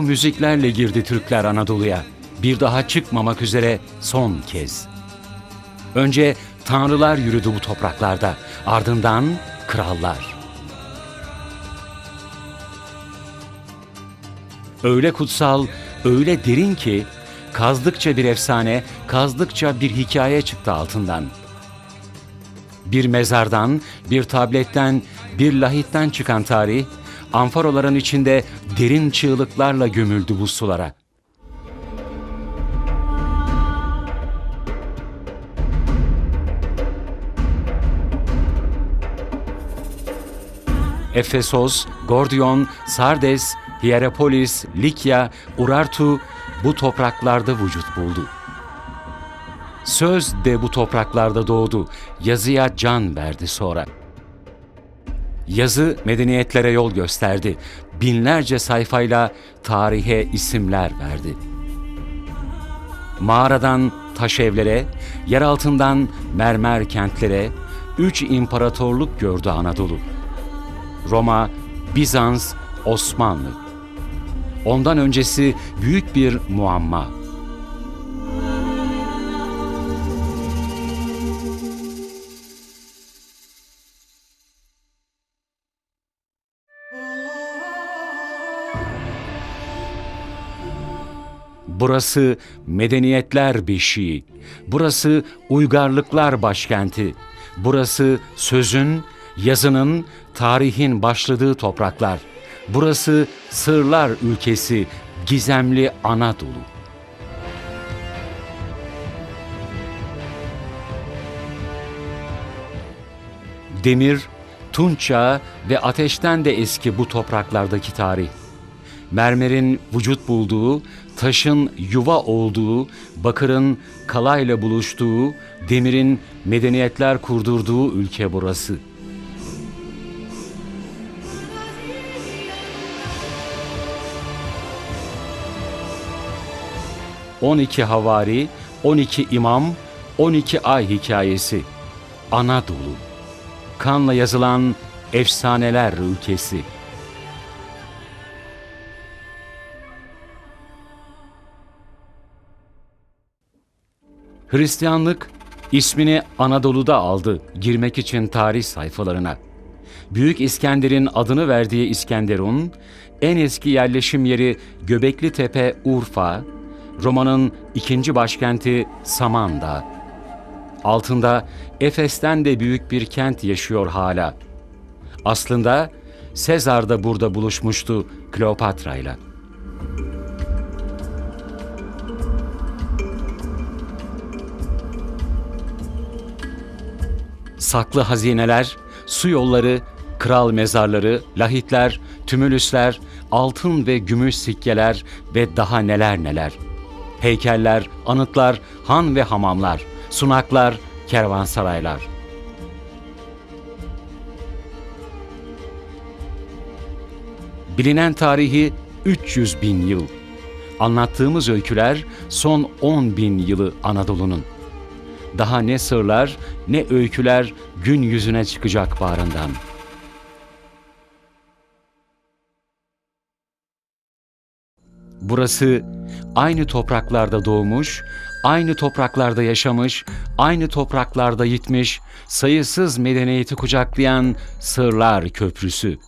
Bu müziklerle girdi Türkler Anadolu'ya. Bir daha çıkmamak üzere son kez. Önce tanrılar yürüdü bu topraklarda, ardından krallar. Öyle kutsal, öyle derin ki kazdıkça bir efsane, kazdıkça bir hikaye çıktı altından. Bir mezardan, bir tabletten, bir lahitten çıkan tarih, amfaroların içinde derin çığlıklarla gömüldü bu sulara. Efesos, Gordion, Sardes, Hierapolis, Likya, Urartu bu topraklarda vücut buldu. Söz de bu topraklarda doğdu, yazıya can verdi sonra. Yazı medeniyetlere yol gösterdi, binlerce sayfayla tarihe isimler verdi. Mağaradan taş evlere, yer altından mermer kentlere, üç imparatorluk gördü Anadolu. Roma, Bizans, Osmanlı. Ondan öncesi büyük bir muamma. Burası medeniyetler beşiği. Burası uygarlıklar başkenti. Burası sözün, yazının, tarihin başladığı topraklar. Burası sırlar ülkesi, gizemli Anadolu. Demir, tunç çağı ve ateşten de eski bu topraklardaki tarih. Mermerin vücut bulduğu, taşın yuva olduğu, bakırın kalayla buluştuğu, demirin medeniyetler kurdurduğu ülke burası. On iki havari, 12 imam, 12 ay hikayesi. Anadolu. Kanla yazılan efsaneler ülkesi. Hristiyanlık ismini Anadolu'da aldı girmek için tarih sayfalarına. Büyük İskender'in adını verdiği İskenderun, en eski yerleşim yeri Göbekli Tepe, Urfa, Roma'nın ikinci başkenti Samandağ. Altında Efes'ten de büyük bir kent yaşıyor hala. Aslında Sezar da burada buluşmuştu Kleopatra'yla. Saklı hazineler, su yolları, kral mezarları, lahitler, tümülüsler, altın ve gümüş sikkeler ve daha neler neler. Heykeller, anıtlar, han ve hamamlar, sunaklar, kervansaraylar. Bilinen tarihi 300 bin yıl. Anlattığımız öyküler son 10 bin yılı Anadolu'nun. Daha ne sırlar ne öyküler gün yüzüne çıkacak bağrından. Burası aynı topraklarda doğmuş, aynı topraklarda yaşamış, aynı topraklarda yitmiş, sayısız medeniyeti kucaklayan Sırlar Köprüsü.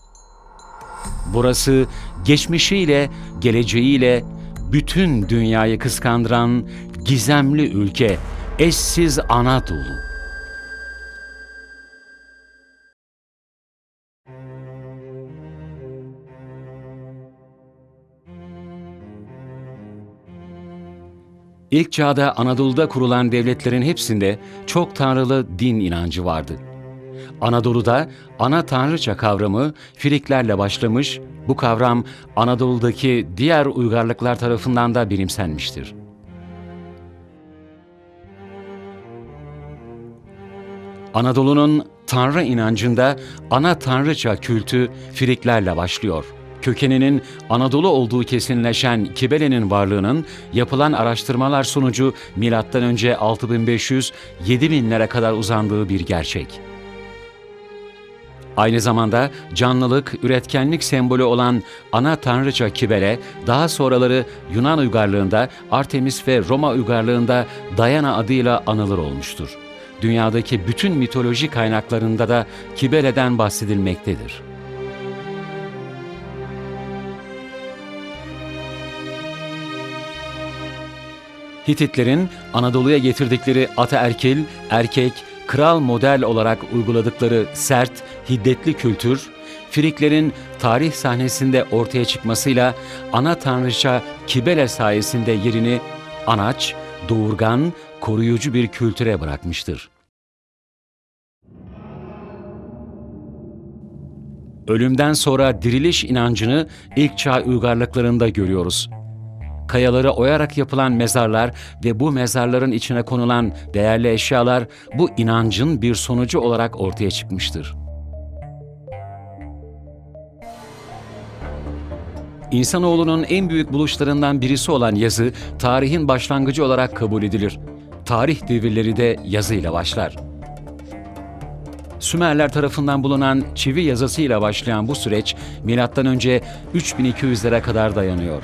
Burası geçmişiyle, geleceğiyle bütün dünyayı kıskandıran gizemli ülke, eşsiz Anadolu. İlk çağda Anadolu'da kurulan devletlerin hepsinde çok tanrılı din inancı vardı. Anadolu'da ana tanrıça kavramı Friklerle başlamış, bu kavram Anadolu'daki diğer uygarlıklar tarafından da benimsenmiştir. Anadolu'nun tanrı inancında ana tanrıça kültü Friklerle başlıyor. Kökeninin Anadolu olduğu kesinleşen Kibele'nin varlığının yapılan araştırmalar sonucu M.Ö. 6500-7000'lere kadar uzandığı bir gerçek. Aynı zamanda canlılık, üretkenlik sembolü olan ana tanrıça Kibele, daha sonraları Yunan uygarlığında Artemis ve Roma uygarlığında Diana adıyla anılır olmuştur. Dünyadaki bütün mitoloji kaynaklarında da Kibele'den bahsedilmektedir. Hititlerin Anadolu'ya getirdikleri ataerkil, erkek, kral model olarak uyguladıkları sert, hiddetli kültür, Friklerin tarih sahnesinde ortaya çıkmasıyla ana tanrıça Kibele sayesinde yerini anaç, doğurgan, koruyucu bir kültüre bırakmıştır. Ölümden sonra diriliş inancını ilk çağ uygarlıklarında görüyoruz kayaları oyarak yapılan mezarlar ve bu mezarların içine konulan değerli eşyalar bu inancın bir sonucu olarak ortaya çıkmıştır. İnsanoğlunun en büyük buluşlarından birisi olan yazı, tarihin başlangıcı olarak kabul edilir. Tarih devirleri de yazıyla başlar. Sümerler tarafından bulunan çivi yazısıyla başlayan bu süreç M.Ö. 3200'lere kadar dayanıyor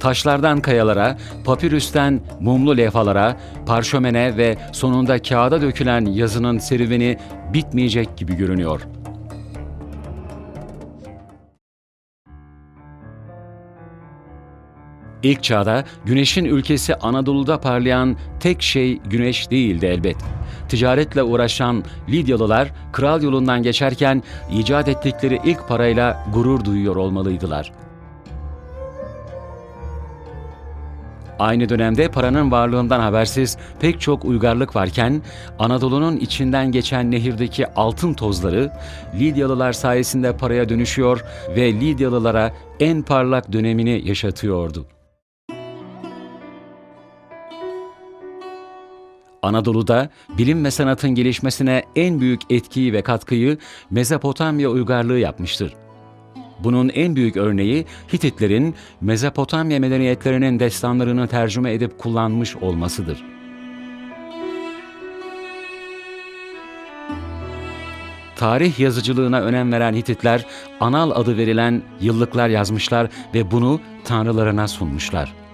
taşlardan kayalara, papirüsten mumlu levhalara, parşömene ve sonunda kağıda dökülen yazının serüveni bitmeyecek gibi görünüyor. İlk çağda güneşin ülkesi Anadolu'da parlayan tek şey güneş değildi elbet. Ticaretle uğraşan Lidyalılar kral yolundan geçerken icat ettikleri ilk parayla gurur duyuyor olmalıydılar.'' Aynı dönemde paranın varlığından habersiz pek çok uygarlık varken Anadolu'nun içinden geçen nehirdeki altın tozları Lidyalılar sayesinde paraya dönüşüyor ve Lidyalılara en parlak dönemini yaşatıyordu. Anadolu'da bilim ve sanatın gelişmesine en büyük etkiyi ve katkıyı Mezopotamya uygarlığı yapmıştır. Bunun en büyük örneği Hititlerin Mezopotamya medeniyetlerinin destanlarını tercüme edip kullanmış olmasıdır. Tarih yazıcılığına önem veren Hititler, anal adı verilen yıllıklar yazmışlar ve bunu tanrılarına sunmuşlar.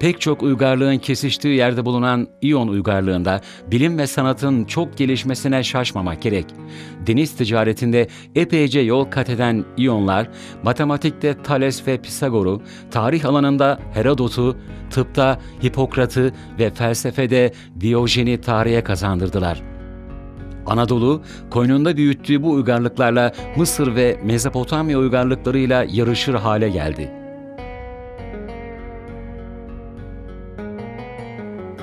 Pek çok uygarlığın kesiştiği yerde bulunan İyon uygarlığında bilim ve sanatın çok gelişmesine şaşmamak gerek. Deniz ticaretinde epeyce yol kat eden İyonlar, matematikte Thales ve Pisagor'u, tarih alanında Herodot'u, tıpta Hipokrat'ı ve felsefede Diyojen'i tarihe kazandırdılar. Anadolu, koynunda büyüttüğü bu uygarlıklarla Mısır ve Mezopotamya uygarlıklarıyla yarışır hale geldi.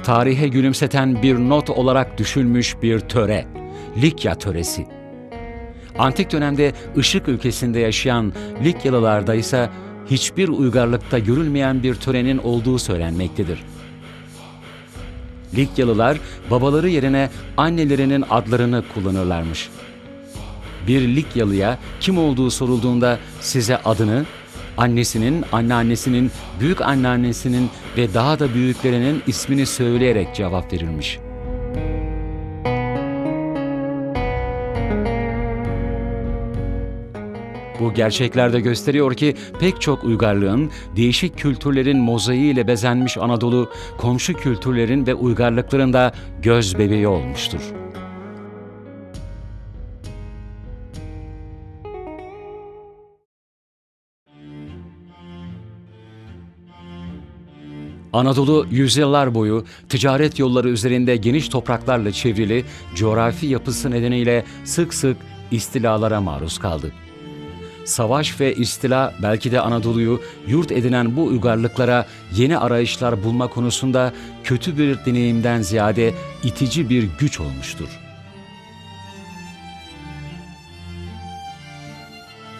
Tarihe gülümseten bir not olarak düşülmüş bir töre, Likya töresi. Antik dönemde Işık ülkesinde yaşayan Likyalılarda ise hiçbir uygarlıkta görülmeyen bir törenin olduğu söylenmektedir. Likyalılar babaları yerine annelerinin adlarını kullanırlarmış. Bir Likyalıya kim olduğu sorulduğunda size adını, annesinin, anneannesinin, büyük anneannesinin ve daha da büyüklerinin ismini söyleyerek cevap verilmiş. Bu gerçekler de gösteriyor ki pek çok uygarlığın, değişik kültürlerin mozaiğiyle bezenmiş Anadolu, komşu kültürlerin ve uygarlıkların da göz bebeği olmuştur. Anadolu yüzyıllar boyu ticaret yolları üzerinde geniş topraklarla çevrili coğrafi yapısı nedeniyle sık sık istilalara maruz kaldı. Savaş ve istila belki de Anadolu'yu yurt edinen bu uygarlıklara yeni arayışlar bulma konusunda kötü bir deneyimden ziyade itici bir güç olmuştur.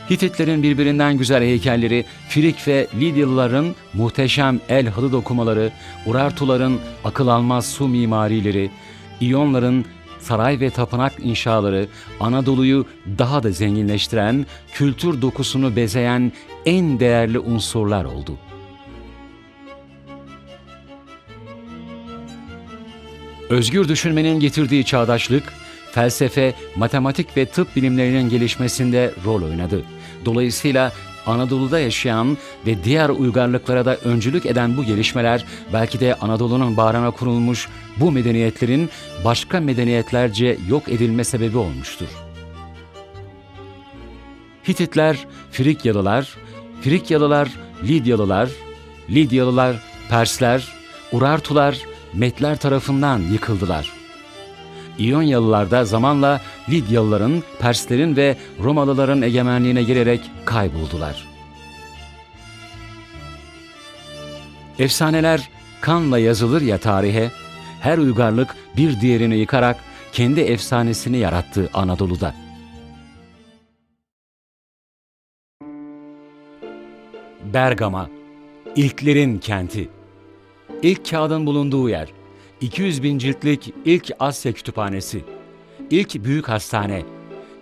Hititlerin birbirinden güzel heykelleri, Frig ve Lidyalıların muhteşem el halı dokumaları, Urartuların akıl almaz su mimarileri, İyonların saray ve tapınak inşaları Anadolu'yu daha da zenginleştiren, kültür dokusunu bezeyen en değerli unsurlar oldu. Özgür düşünmenin getirdiği çağdaşlık, felsefe, matematik ve tıp bilimlerinin gelişmesinde rol oynadı. Dolayısıyla Anadolu'da yaşayan ve diğer uygarlıklara da öncülük eden bu gelişmeler belki de Anadolu'nun bağrına kurulmuş bu medeniyetlerin başka medeniyetlerce yok edilme sebebi olmuştur. Hititler, Frikyalılar, Frikyalılar, Lidyalılar, Lidyalılar, Persler, Urartular, Metler tarafından yıkıldılar. İyonyalılar da zamanla Lidyalıların, Perslerin ve Romalıların egemenliğine girerek kayboldular. Efsaneler kanla yazılır ya tarihe, her uygarlık bir diğerini yıkarak kendi efsanesini yarattı Anadolu'da. Bergama, ilklerin kenti. İlk kağıdın bulunduğu yer. 200 bin ciltlik ilk Asya kütüphanesi. İlk büyük hastane.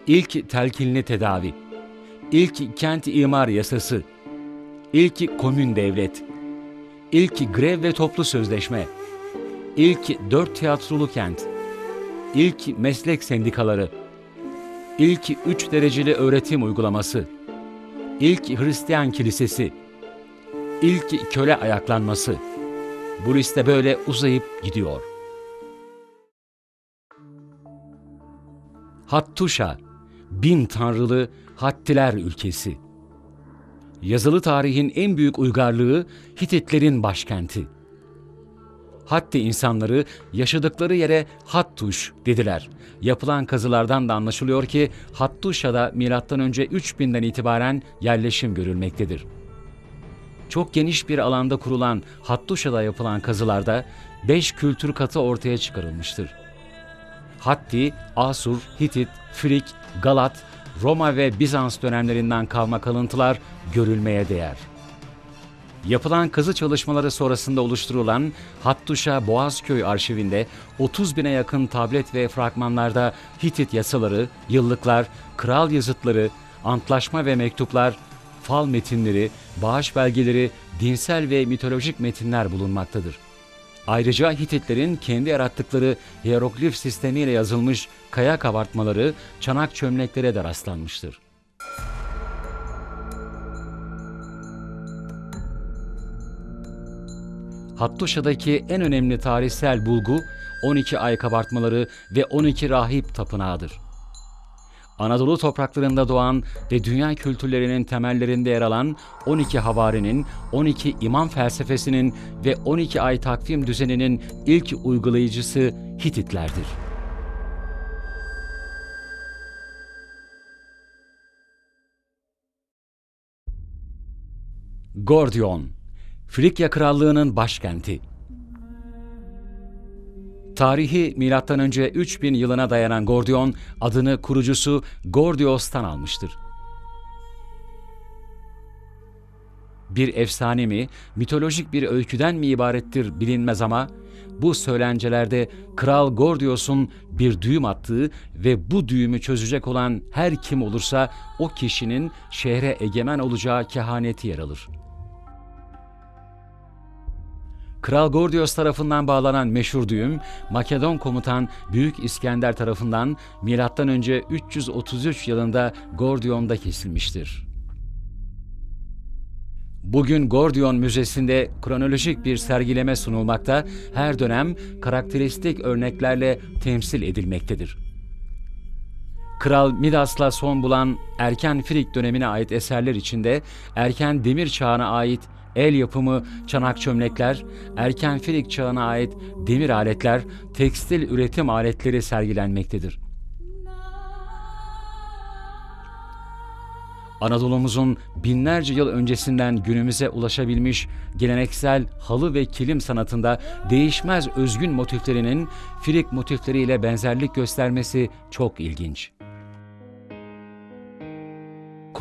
İlk telkinli tedavi. İlk kent imar yasası. İlk komün devlet. İlk grev ve toplu sözleşme. İlk dört tiyatrolu kent. İlk meslek sendikaları. İlk üç dereceli öğretim uygulaması. İlk Hristiyan kilisesi. İlk köle ayaklanması. Bu liste böyle uzayıp gidiyor. Hattuşa, bin tanrılı Hattiler ülkesi. Yazılı tarihin en büyük uygarlığı Hititlerin başkenti. Hatti insanları yaşadıkları yere Hattuş dediler. Yapılan kazılardan da anlaşılıyor ki Hattuşa'da M.Ö. 3000'den itibaren yerleşim görülmektedir çok geniş bir alanda kurulan Hattuşa'da yapılan kazılarda beş kültür katı ortaya çıkarılmıştır. Hatti, Asur, Hitit, Frig, Galat, Roma ve Bizans dönemlerinden kalma kalıntılar görülmeye değer. Yapılan kazı çalışmaları sonrasında oluşturulan Hattuşa Boğazköy arşivinde 30 bine yakın tablet ve fragmanlarda Hitit yasaları, yıllıklar, kral yazıtları, antlaşma ve mektuplar, fal metinleri, bağış belgeleri, dinsel ve mitolojik metinler bulunmaktadır. Ayrıca Hititlerin kendi yarattıkları hieroglif sistemiyle yazılmış kaya kabartmaları, çanak çömleklere de rastlanmıştır. Hattuşa'daki en önemli tarihsel bulgu 12 ay kabartmaları ve 12 rahip tapınağıdır. Anadolu topraklarında doğan ve dünya kültürlerinin temellerinde yer alan 12 havarinin, 12 imam felsefesinin ve 12 ay takvim düzeninin ilk uygulayıcısı Hititlerdir. Gordion, Frikya Krallığı'nın başkenti. Tarihi M.Ö. 3000 yılına dayanan Gordion adını kurucusu Gordios'tan almıştır. Bir efsane mi, mitolojik bir öyküden mi ibarettir bilinmez ama bu söylencelerde Kral Gordios'un bir düğüm attığı ve bu düğümü çözecek olan her kim olursa o kişinin şehre egemen olacağı kehaneti yer alır. Kral Gordios tarafından bağlanan meşhur düğüm, Makedon komutan Büyük İskender tarafından M.Ö. 333 yılında Gordion'da kesilmiştir. Bugün Gordion Müzesi'nde kronolojik bir sergileme sunulmakta, her dönem karakteristik örneklerle temsil edilmektedir. Kral Midas'la son bulan erken Frig dönemine ait eserler içinde erken demir çağına ait el yapımı çanak çömlekler, erken Frig çağına ait demir aletler, tekstil üretim aletleri sergilenmektedir. Anadolu'muzun binlerce yıl öncesinden günümüze ulaşabilmiş geleneksel halı ve kilim sanatında değişmez özgün motiflerinin Frig motifleriyle benzerlik göstermesi çok ilginç.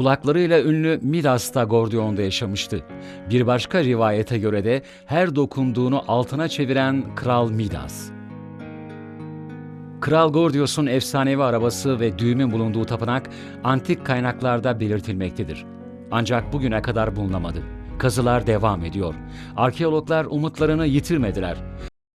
Kulaklarıyla ünlü Midas da Gordion'da yaşamıştı. Bir başka rivayete göre de her dokunduğunu altına çeviren Kral Midas. Kral Gordios'un efsanevi arabası ve düğümün bulunduğu tapınak antik kaynaklarda belirtilmektedir. Ancak bugüne kadar bulunamadı. Kazılar devam ediyor. Arkeologlar umutlarını yitirmediler.